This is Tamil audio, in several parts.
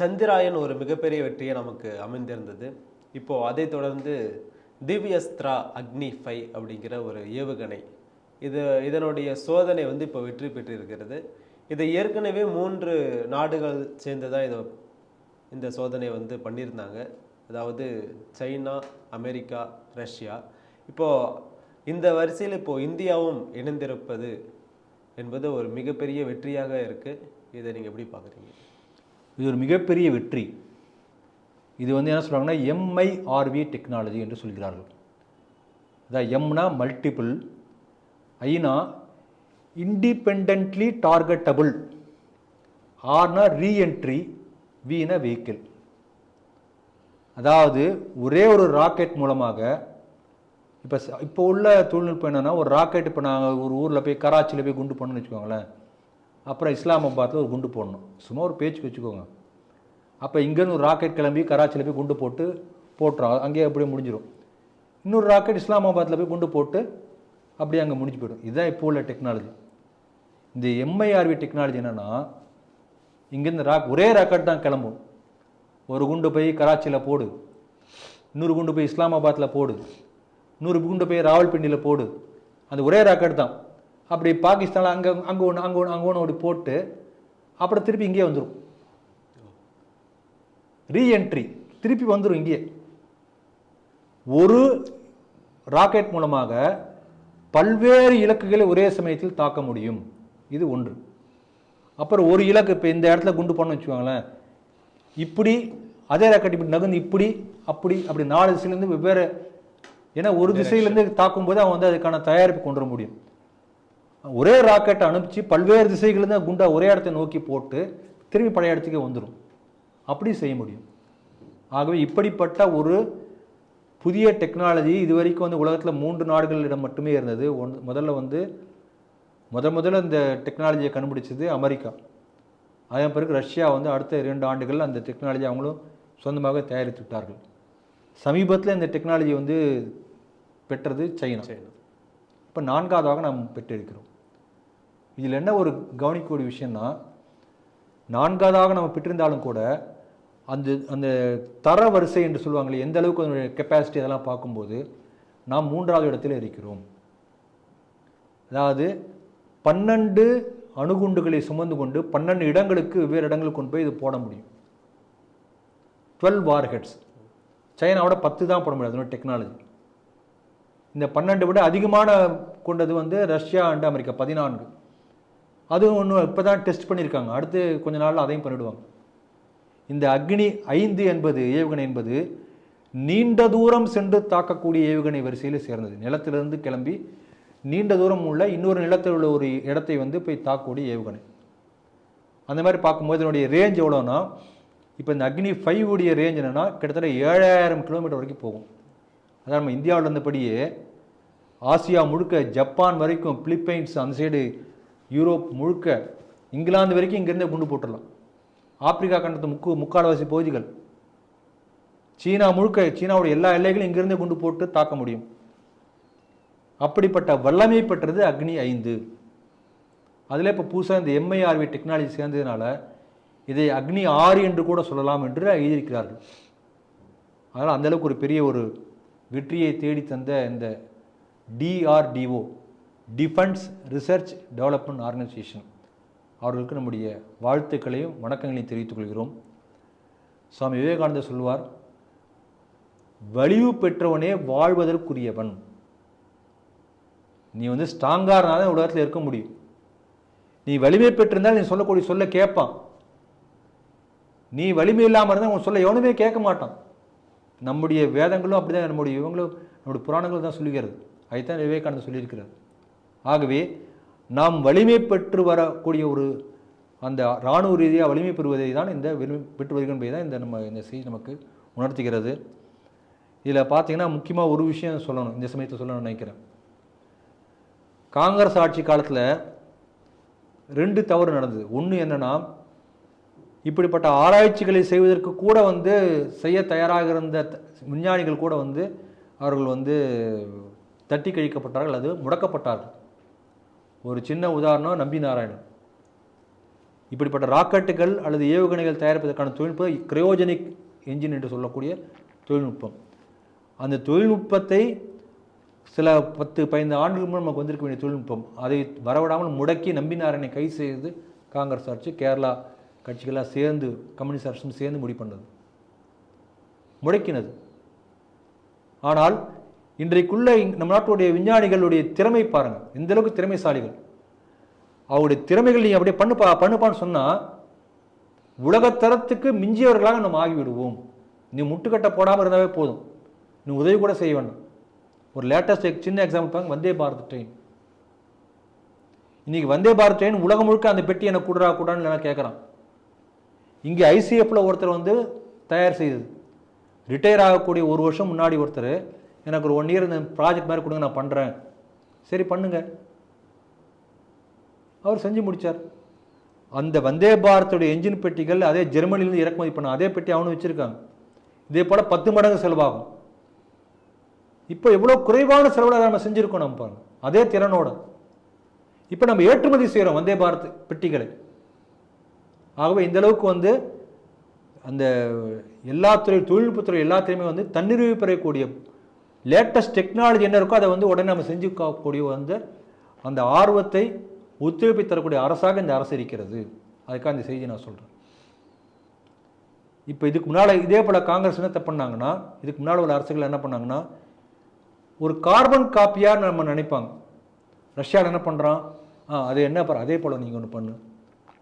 சந்திராயன் ஒரு மிகப்பெரிய வெற்றியை நமக்கு அமைந்திருந்தது. இப்போ அதை தொடர்ந்து திவ்யஸ்த்ரா அக்னி ஃபை அப்படிங்கிற ஒரு ஏவுகணை. இது இதனுடைய சோதனை வந்து இப்போ வெற்றி பெற்றிருக்கிறது. இதை ஏற்கனவே மூன்று நாடுகள் சேர்ந்து தான் இதை இந்த சோதனையை வந்து பண்ணியிருந்தாங்க. அதாவது சைனா அமெரிக்கா ரஷ்யா. இப்போது இந்த வரிசையில் இப்போது இந்தியாவும் இணைந்திருப்பது என்பது ஒரு மிகப்பெரிய வெற்றியாக இருக்குது இதை நீங்கள் எப்படி பார்க்குறீங்க? இது ஒரு மிகப்பெரிய வெற்றி. இது வந்து என்ன சொல்கிறாங்கன்னா எம்ஐஆர்வி டெக்னாலஜி என்று சொல்கிறார்கள். அதான் எம்னா மல்டிபிள் ஐனா இண்டிபெண்ட்லி டார்கெட்டபுள் ஆர்னா ரீஎன்ட்ரி வீன வெஹிக்கிள் அதாவது ஒரே ஒரு ராக்கெட் மூலமாக இப்போ இப்போ உள்ள தொழில்நுட்பம் என்னென்னா ஒரு ராக்கெட் இப்போ நாங்கள் ஒரு ஊரில் போய் கராச்சியில் போய் குண்டு போடணும்னு வச்சுக்கோங்களேன். அப்புறம் இஸ்லாமாபாத்தில் ஒரு குண்டு போடணும். சும்மா ஒரு பேச்சுக்கு வச்சுக்கோங்க. அப்போ இங்கேருந்து ஒரு ராக்கெட் கிளம்பி கராச்சியில் போய் குண்டு போட்டு போட்டுரும். அங்கேயே அப்படியே முடிஞ்சிடும் இன்னொரு ராக்கெட் இஸ்லாமாபாத்தில் போய் குண்டு போட்டு அப்படியே அங்கே முடிஞ்சு போயிடும். இதுதான் இப்போ உள்ள டெக்னாலஜி இந்த எம்ஐஆர்வி டெக்னாலஜி என்னென்னா இங்கேருந்து ராக் ஒரே ராக்கெட் தான் கிளம்பும். ஒரு குண்டு போய் கராச்சியில் போடு. இன்னொரு குண்டு போய் இஸ்லாமாபாத்தில் போடு. இன்னொரு குண்டு போய் ராவல்பிண்டியில் போடு. அந்த ஒரே ராக்கெட் தான். அப்படி பாகிஸ்தானில் அங்கே அங்கே ஒன்று அங்கே ஒன்று அங்கே ஒன்று அப்படி போட்டு அப்புறம் திருப்பி இங்கேயே வந்துடும் ரீஎன்ட்ரி திருப்பி வந்துடும் இங்கேயே. ஒரு ராக்கெட் மூலமாக பல்வேறு இலக்குகளை ஒரே சமயத்தில் தாக்க முடியும். இது ஒன்று. அப்புறம் ஒரு இலக்கு இப்போ இந்த இடத்துல குண்டு பண்ண வச்சுக்கோங்களேன். இப்படி அதே ராக்கெட் இப்படி நகர்ந்து இப்படி அப்படி அப்படி நாலு திசையிலேருந்து வெவ்வேறு ஏன்னா ஒரு திசையிலேருந்து தாக்கும்போது அவன் வந்து அதுக்கான தயாரிப்பு கொண்டு வர முடியும். ஒரே ராக்கெட்டை அனுப்பிச்சு பல்வேறு திசைகள்லேருந்து குண்டா ஒரே இடத்தை நோக்கி போட்டு திரும்பி பழைய இடத்துக்கே வந்துடும் அப்படி செய்ய முடியும். ஆகவே இப்படிப்பட்ட ஒரு புதிய டெக்னாலஜி இது வரைக்கும் வந்து உலகத்தில் மூன்று நாடுகளிடம் மட்டுமே இருந்தது. ஒன் முதல்ல வந்து முத முதல்ல இந்த டெக்னாலஜியை கண்டுபிடிச்சது அமெரிக்கா. அதன் பிறகு ரஷ்யா வந்து அடுத்த இரண்டு ஆண்டுகள் அந்த டெக்னாலஜி அவங்களும் சொந்தமாக தயாரித்து விட்டார்கள். சமீபத்தில் இந்த டெக்னாலஜி வந்து பெற்றது சைனா. சைனா. இப்போ நான்காவதாக நாம் பெற்றிருக்கிறோம். இதில் என்ன ஒரு கவனிக்கக்கூடிய விஷயம்னா நான்காவதாக நம்ம பெற்றிருந்தாலும் கூட அந்த அந்த தர வரிசை என்று சொல்லுவாங்களே எந்த அளவுக்கு அதனுடைய கெப்பாசிட்டி அதெல்லாம் பார்க்கும்போது நாம் மூன்றாவது இடத்துல இருக்கிறோம். அதாவது பன்னெண்டு அணுகுண்டுகளை சுமந்து கொண்டு பன்னெண்டு இடங்களுக்கு வெவ்வேறு இடங்களுக்கு கொண்டு போய் இது போட முடியும். டுவெல் வார்ஹெட்ஸ் சைனாவோட பத்து தான் போட முடியும் அதனோட டெக்னாலஜி இந்த பன்னெண்டு விட அதிகமான கொண்டது வந்து ரஷ்யா அண்டு அமெரிக்கா பதினான்கு. அதுவும் ஒன்று இப்போ தான் டெஸ்ட் பண்ணியிருக்காங்க அடுத்து கொஞ்ச நாளில் அதையும் பண்ணிவிடுவாங்க இந்த அக்னி ஐந்து என்பது ஏவுகணை என்பது நீண்ட தூரம் சென்று தாக்கக்கூடிய ஏவுகணை வரிசையில் சேர்ந்தது. நிலத்திலிருந்து கிளம்பி நீண்ட தூரம் உள்ள இன்னொரு நிலத்தில் உள்ள ஒரு இடத்தை வந்து போய் தாக்கக்கூடிய ஏவுகணை. அந்த மாதிரி பார்க்கும்போது இதனுடைய ரேஞ்ச் எவ்வளோன்னா இப்போ இந்த அக்னி ஃபைவ் உடைய ரேஞ்ச் என்னென்னா கிட்டத்தட்ட ஏழாயிரம் கிலோமீட்டர் வரைக்கும் போகும். அதான் நம்ம இந்தியாவில் இருந்தபடியே ஆசியா முழுக்க ஜப்பான் வரைக்கும் பிலிப்பைன்ஸ் அந்த சைடு யூரோப் முழுக்க இங்கிலாந்து வரைக்கும் இங்கேருந்தே குண்டு போட்டுடலாம். ஆப்பிரிக்கா கண்டத்து முக்கு முக்கால்வாசி பகுதிகள். சீனா முழுக்க சீனாவுடைய எல்லா எல்லைகளும் இங்கிருந்தே குண்டு போட்டு தாக்க முடியும். அப்படிப்பட்ட வல்லமை பெற்றது அக்னி ஐந்து. அதில் இப்போ புதுசாக இந்த எம்ஐஆர்வி டெக்னாலஜி சேர்ந்ததுனால இதை அக்னி ஆறு என்று கூட சொல்லலாம் என்று எழுதியிருக்கிறார்கள். அதனால் அந்தளவுக்கு ஒரு பெரிய ஒரு வெற்றியை தேடி தந்த இந்த DRDO defence research development organisation அவர்களுக்கு நம்முடைய வாழ்த்துக்களையும் வணக்கங்களையும் தெரிவித்துக் கொள்கிறோம். சுவாமி விவேகானந்தர் சொல்வார் வலிவு பெற்றவனே வாழ்வதற்குரியவன். நீ வந்து ஸ்ட்ராங்காக இருந்தால் உலகத்தில் இருக்க முடியும். நீ வலிமை பெற்றிருந்தால் நீ சொல்லக்கூடிய சொல்ல கேட்பான். நீ வலிமை இல்லாமல் இருந்தால் உன் சொல்ல எவனுமே கேட்க மாட்டான். நம்முடைய வேதங்களும் அப்படிதான் நம்முடைய இவங்களும் நம்முடைய புராணங்களும் தான் சொல்லுகிறது. அதைத்தான் விவேகானந்தர் சொல்லியிருக்கிறார். ஆகவே நாம் வலிமை பெற்று வரக்கூடிய ஒரு அந்த இராணுவ ரீதியாக வலிமை பெறுவதை தான் இந்த வலிமை பெற்று வருகிற தான் இந்த நம்ம இந்த செய்தி நமக்கு உணர்த்துகிறது. இதில் பார்த்தீங்கன்னா முக்கியமாக ஒரு விஷயம் சொல்லணும். இந்த சமயத்தை சொல்லணும்னு நினைக்கிறேன். காங்கிரஸ் ஆட்சி காலத்தில் ரெண்டு தவறு நடந்தது. ஒன்று என்னன்னா இப்படிப்பட்ட ஆராய்ச்சிகளை செய்வதற்கு கூட வந்து செய்ய தயாராக இருந்த த- விஞ்ஞானிகள் கூட வந்து அவர்கள் வந்து தட்டி கழிக்கப்பட்டார்கள் அது முடக்கப்பட்டார்கள். ஒரு சின்ன உதாரணம் நம்பி நாராயணன். இப்படிப்பட்ட ராக்கெட்டுகள் அல்லது ஏவுகணைகள் தயாரிப்பதற்கான தொழில்நுட்பம் கிரையோஜெனிக் என்ஜின் என்று சொல்லக்கூடிய தொழில்நுட்பம். அந்த தொழில்நுட்பத்தை சில பத்து பதினைந்து ஆண்டுகள் மூலம் நமக்கு வந்திருக்க வேண்டிய தொழில்நுட்பம். அதை வரவிடாமல் முடக்கி நம்பினாரனை கை செய்து காங்கிரஸ் ஆட்சி கேரளா கட்சிகளாக சேர்ந்து கம்யூனிஸ்ட் அரசும் சேர்ந்து முடிவு பண்ணது முடக்கினது. ஆனால் இன்றைக்குள்ள நம்ம நாட்டுடைய விஞ்ஞானிகளுடைய திறமை பாருங்கள் எந்த அளவுக்கு திறமைசாலிகள். அவருடைய திறமைகள் நீ அப்படியே பண்ணு பண்ணுப்பான்னு சொன்னால் உலகத்தரத்துக்கு மிஞ்சியவர்களாக நம்ம ஆகிவிடுவோம். நீ முட்டுக்கட்டை போடாமல் இருந்தாவே போதும். நீ உதவி கூட செய்ய வேண்டாம். ஒரு லேட்டஸ்ட் சின்ன எக்ஸாம்பிள் பாருங்க. வந்தே பாரத் ட்ரெயின் இன்னைக்கு வந்தே பாரத் ட்ரெயின் உலகம் முழுக்க அந்த பெட்டி எனக்கு கூடுறா கூடான்னு நான் கேட்குறான் இங்கே ஐசிஎஃப்ல ஒருத்தர் வந்து தயார் செய்தது. ரிட்டையர் ஆகக்கூடிய ஒரு வருஷம் முன்னாடி ஒருத்தர் எனக்கு ஒரு ஒன் இயர் இந்த ப்ராஜெக்ட் மாதிரி கொடுங்க நான் பண்ணுறேன் சரி பண்ணுங்க. அவர் செஞ்சு முடித்தார் அந்த வந்தே பாரத்துடைய என்ஜின் பெட்டிகள் அதே ஜெர்மனிலேருந்து இறக்குமதி பண்ண அதே பெட்டி அவனும் வச்சுருக்காங்க இதே போல் பத்து மடங்கு செலவாகும். இப்போ எவ்வளோ குறைவான செலவில் நம்ம செஞ்சுருக்கோம் நம்ம பாருங்கள் அதே திறனோட. இப்போ நம்ம ஏற்றுமதி செய்கிறோம் வந்தே பாரத் பெட்டிகளை. ஆகவே இந்த அளவுக்கு வந்து அந்த எல்லா துறை தொழில்நுட்பத்துறை எல்லாத்துலேயுமே வந்து தன்னிறைவு பெறக்கூடிய லேட்டஸ்ட் டெக்னாலஜி என்ன இருக்கோ அதை வந்து உடனே நம்ம செஞ்சுக்கக்கூடிய வந்து அந்த ஆர்வத்தை ஒத்துழைப்பை தரக்கூடிய அரசாக இந்த அரசு இருக்கிறது. அதுக்காக இந்த செய்தி நான் சொல்கிறேன் இப்போ இதுக்கு முன்னால் இதே போல் காங்கிரஸ் என்ன பண்ணாங்கன்னா இதுக்கு முன்னால் உள்ள அரசுகள் என்ன பண்ணாங்கன்னா ஒரு கார்பன் காப்பியாக நம்ம நினைப்பாங்க. ரஷ்யாவில் என்ன பண்ணுறான் ஆ அது என்ன பாரு அதே போல் நீங்கள் ஒன்று பண்ணு.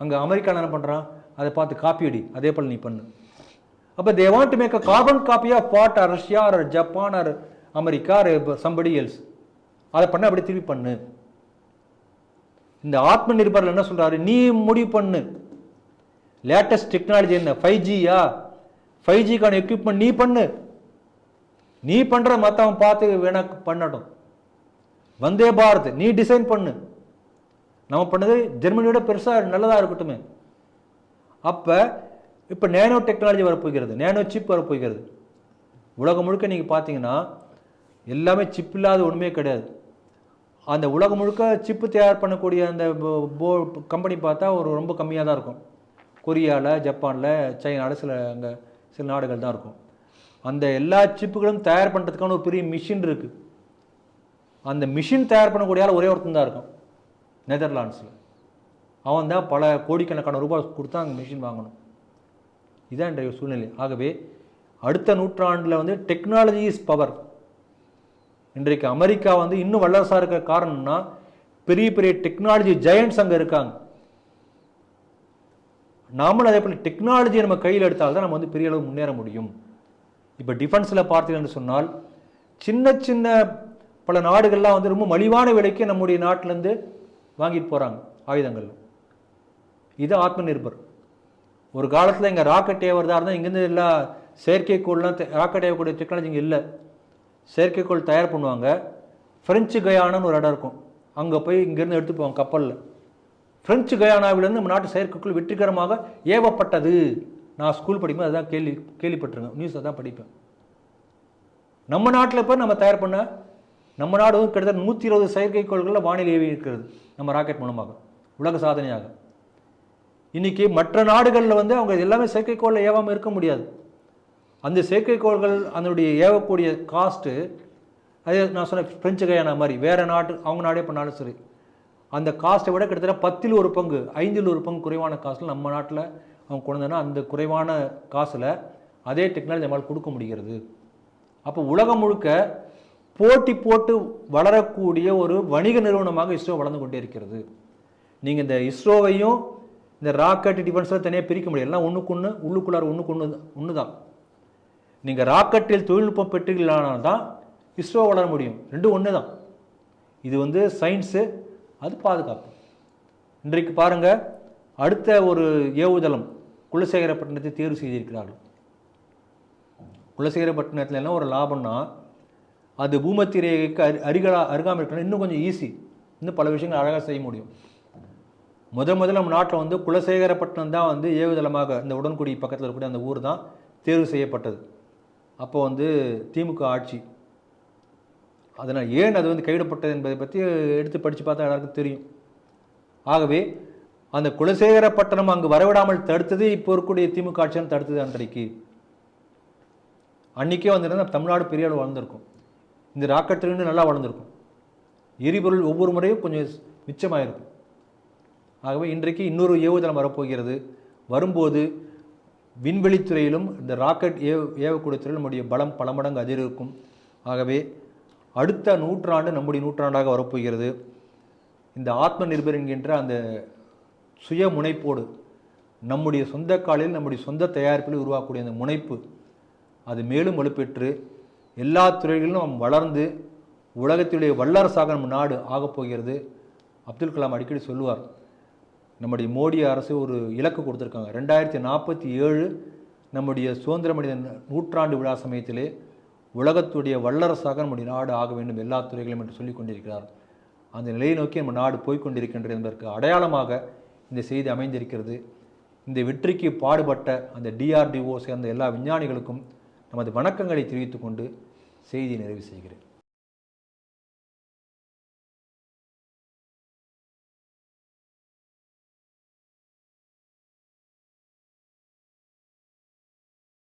அங்கே அமெரிக்காவில் என்ன பண்ணுறான் அதை பார்த்து காப்பி அடி அதே போல் நீ பண்ணு. அப்போ they want to make a carbon copy of what or Russia or Japan or America somebody else அதை பண்ண அப்படி திருப்பி பண்ணு. இந்த ஆத்ம நிர்பரில் என்ன சொல்கிறாரு நீ முடிவு பண்ணு. லேட்டஸ்ட் டெக்னாலஜி என்ன? ஃபைவ் ஜியா ஃபைவ் ஜிக்கான எக்யூப்மெண்ட் நீ பண்ணு. நீ பண்ணுற மற்றவன் பார்த்து வேணா பண்ணட்டும். வந்தே பாரத் நீ டிசைன் பண்ணு. நம்ம பண்ணது ஜெர்மனியோட பெருசாக நல்லதாக இருக்கட்டுமே. அப்போ இப்போ நேனோ டெக்னாலஜி வரப்போகிறது. நேனோ சிப் வரப்போகிறது. உலகம் முழுக்க நீங்கள் பார்த்தீங்கன்னா எல்லாமே சிப் இல்லாத ஒன்றுமே கிடையாது. அந்த உலகம் முழுக்க சிப்பு தயார் பண்ணக்கூடிய அந்த போ கம்பெனி பார்த்தா ஒரு ரொம்ப கம்மியாக தான் இருக்கும். கொரியாவில் ஜப்பானில் சைனாவில் சில அங்கே சில நாடுகள் தான் இருக்கும். அந்த எல்லா சிப்புகளும் தயார் பண்ணுறதுக்கான ஒரு பெரிய மிஷின் இருக்குது அந்த மிஷின் தயார் பண்ணக்கூடிய ஆள் ஒரே ஒருத்தன் தான் இருக்கும் நெதர்லாண்ட்ஸில். அவன் தான் பல கோடிக்கணக்கான ரூபாய் கொடுத்தா அங்கே மிஷின் வாங்கணும். இதான் இன்றைய சூழ்நிலை. ஆகவே அடுத்த நூற்றாண்டில் வந்து டெக்னாலஜி இஸ் பவர் இன்றைக்கு அமெரிக்கா வந்து இன்னும் வல்லரசாக இருக்க காரணம்னா பெரிய பெரிய டெக்னாலஜி ஜெயண்ட்ஸ் அங்கே இருக்காங்க. நாமளும் அதே போல் டெக்னாலஜியை நம்ம கையில் எடுத்தால் தான் நம்ம வந்து பெரிய அளவு முன்னேற முடியும். இப்போ டிஃபென்ஸில் பார்த்தீங்கன்னு சொன்னால் சின்ன சின்ன பல நாடுகள்லாம் வந்து ரொம்ப மலிவான விலைக்கு நம்முடைய நாட்டிலேருந்து வாங்கிட்டு போகிறாங்க ஆயுதங்கள். இது ஆத்ம நிர்பர். ஒரு காலத்தில் இங்கே ராக்கெட் ஏவறதா இருந்தால் இங்கேருந்து எல்லா செயற்கைக்கோள்லாம் ராக்கெட் ஏவக்கூடிய டெக்னாலஜி இங்கே இல்லை. செயற்கைக்கோள் தயார் பண்ணுவாங்க. ஃப்ரெஞ்சு கயானான்னு ஒரு இடம் இருக்கும். அங்கே போய் இங்கேருந்து எடுத்து போவாங்க கப்பலில். ஃப்ரெஞ்சு கயானாவிலேருந்து நம்ம நாட்டு செயற்கைக்கோள் வெற்றிகரமாக ஏவப்பட்டது. நான் ஸ்கூல் படிக்கும்போது அதான் கேள்வி கேள்விப்பட்டிருக்கேன். நியூஸ் அதான் படிப்பேன். நம்ம நாட்டில் இப்போ நம்ம தயார் பண்ண நம்ம நாடு வந்து கிட்டத்தட்ட நூற்றி இருபது செயற்கைக்கோள்களில் வானிலை ஏவி இருக்கிறது. நம்ம ராக்கெட் மூலமாக. உலக சாதனையாக. இன்னைக்கு மற்ற நாடுகளில் வந்து அவங்க எல்லாமே செயற்கைக்கோளில் ஏவாமல் இருக்க முடியாது. அந்த செயற்கைக்கோள்கள் அதனுடைய ஏவக்கூடிய காஸ்ட்டு அதே நான் சொன்ன பிரெஞ்சு கயானா மாதிரி வேறு நாட்டு அவங்க நாடே பண்ணாலும் சரி. அந்த காஸ்ட்டை விட கிட்டத்தட்ட பத்தில் ஒரு பங்கு ஐந்தில் ஒரு பங்கு குறைவான காசில் நம்ம நாட்டில் அவங்க கொண்டு அந்த குறைவான காசில் அதே டெக்னாலஜி நம்மளால் கொடுக்க முடிகிறது. அப்போ உலகம் முழுக்க போட்டி போட்டு வளரக்கூடிய ஒரு வணிக நிறுவனமாக இஸ்ரோ வளர்ந்து கொண்டே இருக்கிறது. நீங்கள் இந்த இஸ்ரோவையும் இந்த ராக்கெட் டிஃபென்ஸில் தனியாக பிரிக்க முடியாது. எல்லாம் ஒன்றுக்கு ஒன்று உள்ளுக்குள்ளார ஒன்றுக்கு ஒன்று ஒன்று தான் நீங்கள் ராக்கெட்டில் தொழில்நுட்பம் பெற்றுகளானால் தான் இஸ்ரோ வளர முடியும். ரெண்டும் ஒன்று தான் இது வந்து சயின்ஸு அது பாதுகாப்பு. இன்றைக்கு பாருங்கள் அடுத்த ஒரு ஏவுதளம் குலசேகரப்பட்டினத்தை தேர்வு செய்திருக்கிறார்கள். குலசேகரப்பட்டினத்தில் என்ன ஒரு லாபம்னா அது பூமத்திய ரேகைக்கு அரு அருகா அருகாமல் இருக்கணும் இன்னும் கொஞ்சம் ஈஸி இன்னும் பல விஷயங்கள் அழகாக செய்ய முடியும். முத முதல்ல நம்ம நாட்டில் வந்து குலசேகரப்பட்டினம் தான் வந்து ஏவுதளமாக இந்த உடன்குடி பக்கத்தில் இருக்கக்கூடிய அந்த ஊர் தான் தேர்வு செய்யப்பட்டது. அப்போ வந்து திமுக ஆட்சி. அதனால் ஏன் அது வந்து கைவிடப்பட்டது என்பதை பற்றி எடுத்து படித்து பார்த்தா எல்லாருக்கும் தெரியும். ஆகவே அந்த குலசேகரப்பட்டணம் அங்கு வரவிடாமல் தடுத்தது இப்போ இருக்கக்கூடிய திமுக ஆட்சியான தடுத்தது அன்றைக்கு. அன்றைக்கே வந்திருந்தா தமிழ்நாடு பெரிய அளவு வளர்ந்துருக்கும். இந்த ராக்கெட் நல்லா வளர்ந்துருக்கும். எரிபொருள் ஒவ்வொரு முறையும் கொஞ்சம் மிச்சமாயிருக்கும். ஆகவே இன்றைக்கு இன்னொரு ஏவுதளம் வரப்போகிறது. வரும்போது விண்வெளித்துறையிலும் இந்த ராக்கெட் ஏவ ஏவக்கூடிய துறையில் நம்முடைய பலம் பல மடங்கு அதிகரிக்கும். ஆகவே அடுத்த நூற்றாண்டு நம்முடைய நூற்றாண்டாக வரப்போகிறது. இந்த ஆத்ம நிர்பர் என்கின்ற அந்த சுய முனைப்போடு நம்முடைய சொந்த காலில் நம்முடைய சொந்த தயாரிப்பில் உருவாக்கக்கூடிய அந்த முனைப்பு அது மேலும் வலுப்பெற்று எல்லா துறைகளிலும் நாம் வளர்ந்து உலகத்தினுடைய வல்லரசாக நம் நாடு ஆகப் போகிறது. அப்துல் கலாம் அடிக்கடி சொல்லுவார் நம்முடைய மோடி அரசு ஒரு இலக்கு கொடுத்துருக்காங்க. ரெண்டாயிரத்தி நாற்பத்தி ஏழு நம்முடைய சுதந்திர மனித நூற்றாண்டு விழா சமயத்திலே உலகத்துடைய வல்லரசாக நம்முடைய நாடு ஆக வேண்டும் எல்லா துறைகளும் என்று சொல்லிக் கொண்டிருக்கிறார். அந்த நிலையை நோக்கி நம்ம நாடு போய்கொண்டிருக்கின்றது என்பதற்கு அடையாளமாக இந்த செய்தி அமைந்திருக்கிறது. இந்த வெற்றிக்கு பாடுபட்ட அந்த டிஆர்டிஓ சேர்ந்த எல்லா விஞ்ஞானிகளுக்கும் நமது வணக்கங்களை தெரிவித்துக்கொண்டு செய்தியை நிறைவு செய்கிறேன்.